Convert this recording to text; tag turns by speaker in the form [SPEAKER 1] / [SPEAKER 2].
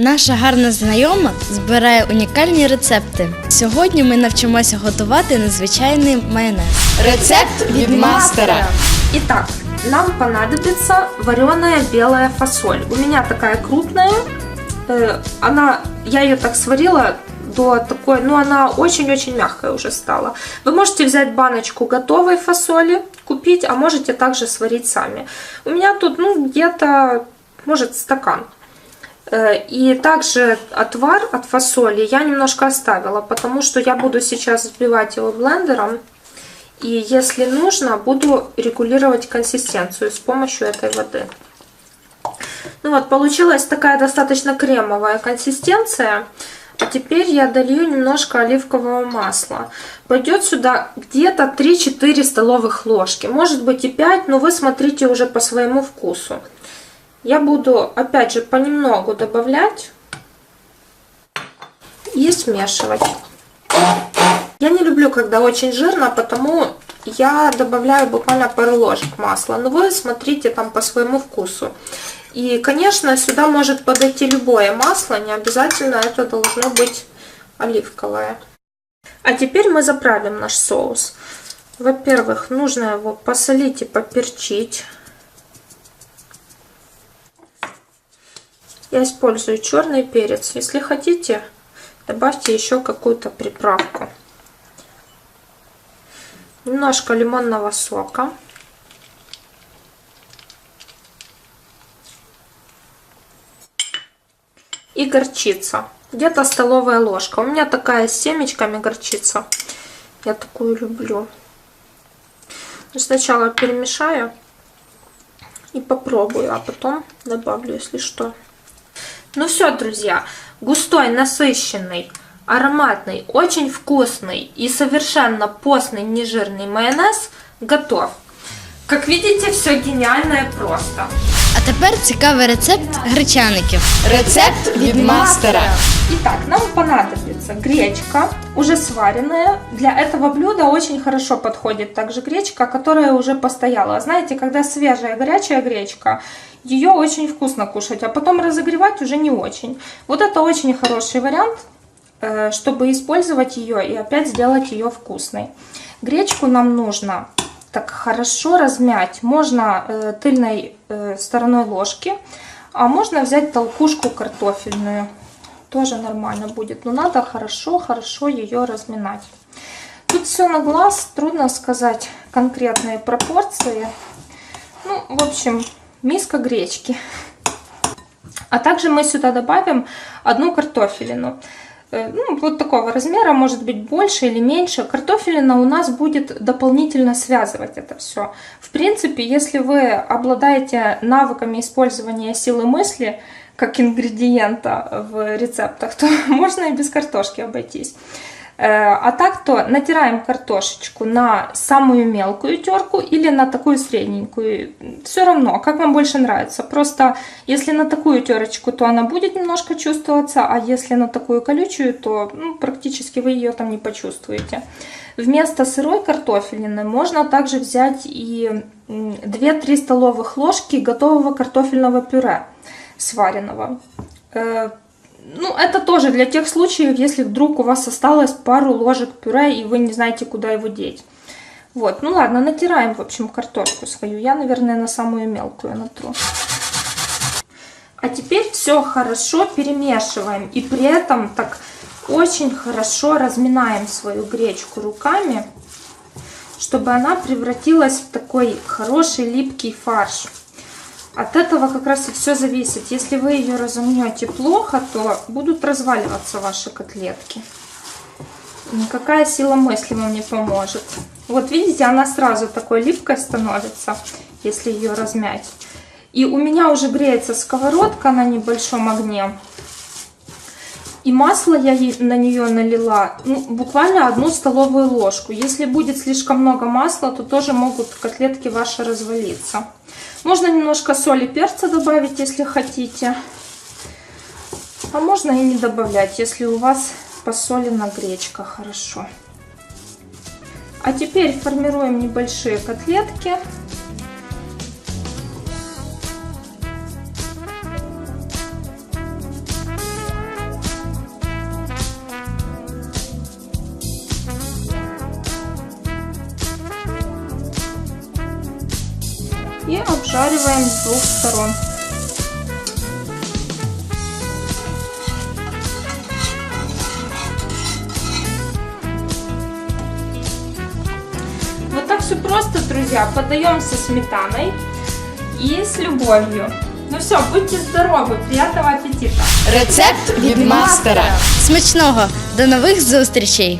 [SPEAKER 1] Наша гарна знайома збирає унікальні рецепти. Сьогодні ми навчимося готувати незвичайний майонез.
[SPEAKER 2] Рецепт від мастера.
[SPEAKER 3] Итак, нам понадобится вареная белая фасоль. У меня такая крупная. Э, Она, я ее так сварила до такой, ну она очень-очень мягкая уже стала. Вы можете взять баночку готовой фасоли, купить, а можете также сварить сами. У меня тут, ну, где-то, может, стакан. Э, И также отвар от фасоли я немножко оставила, потому что я буду сейчас взбивать его блендером. И если нужно, буду регулировать консистенцию с помощью этой воды. Ну вот, получилась такая достаточно кремовая консистенция. А теперь я долью немножко оливкового масла. Пойдет сюда где-то 3-4 столовых ложки. Может быть и 5, но вы смотрите уже по своему вкусу. Я буду, опять же, понемногу добавлять и смешивать. Я не люблю, когда очень жирно, потому я добавляю буквально пару ложек масла. Но вы смотрите там по своему вкусу. И, конечно, сюда может подойти любое масло, не обязательно это должно быть оливковое. А теперь мы заправим наш соус. Во-первых, нужно его посолить и поперчить. Я использую черный перец. Если хотите, добавьте еще какую-то приправку. Немножко лимонного сока. И горчица. Где-то столовая ложка. У меня такая с семечками горчица. Я такую люблю. Ну, Сначала перемешаю и попробую, а потом добавлю, если что. Ну все, друзья, густой, насыщенный, ароматный, очень вкусный и совершенно постный, нежирный майонез готов. Как видите, все гениально и просто.
[SPEAKER 1] А тепер цікавий рецепт гречаників.
[SPEAKER 2] Рецепт від мастера.
[SPEAKER 3] Итак, нам понадобится гречка, уже сваренная. Для этого блюда очень хорошо подходит также гречка, которая уже постояла. Знаете, когда свежая горячая гречка, ее очень вкусно кушать, а потом разогревать уже не очень. Вот это очень хороший вариант, э, чтобы использовать ее и опять сделать ее вкусной. Гречку нам нужно так хорошо размять. Можно э, тыльной э, стороной ложки, а можно взять толкушку картофельную. Тоже нормально будет. Но надо хорошо-хорошо ее разминать. Тут все на глаз, трудно сказать конкретные пропорции. Ну, в общем, миска гречки. А также мы сюда добавим одну картофелину. Э, Ну, вот такого размера, может быть больше или меньше. Картофелина у нас будет дополнительно связывать это все. В принципе, если вы обладаете навыками использования силы мысли как ингредиента в рецептах, то можно и без картошки обойтись. Э, А так то натираем картошечку на самую мелкую терку или на такую средненькую. Все равно, как вам больше нравится. Просто если на такую терочку, то она будет немножко чувствоваться, а если на такую колючую, то ну, практически вы ее там не почувствуете. Вместо сырой картофелины можно также взять и м, 2-3 столовых ложки готового картофельного пюре сваренного. Ну, это тоже для тех случаев, если вдруг у вас осталось пару ложек пюре, и вы не знаете, куда его деть. Вот, ну ладно, натираем, в общем, картошку свою. Я, наверное, на самую мелкую натру. А теперь все хорошо перемешиваем. И при этом так очень хорошо разминаем свою гречку руками, чтобы она превратилась в такой хороший липкий фарш. От этого как раз и все зависит. Если вы ее разомнете плохо, то будут разваливаться ваши котлетки. Никакая сила мысли вам не поможет. Вот видите, она сразу такой липкой становится, если ее размять. И у меня уже греется сковородка на небольшом огне. И масло я на нее налила ну, буквально одну столовую ложку. Если будет слишком много масла, то тоже могут котлетки ваши развалиться. Можно немножко соли, перца добавить, если хотите. А можно и не добавлять, если у вас посолена гречка хорошо. А теперь формируем небольшие котлетки. И обжариваем с двух сторон. Вот так все просто, друзья. Подаем со сметаной и с любовью. Ну все, будьте здоровы, приятного аппетита!
[SPEAKER 2] Рецепт від мастера.
[SPEAKER 1] Смачного! До нових зустрічей!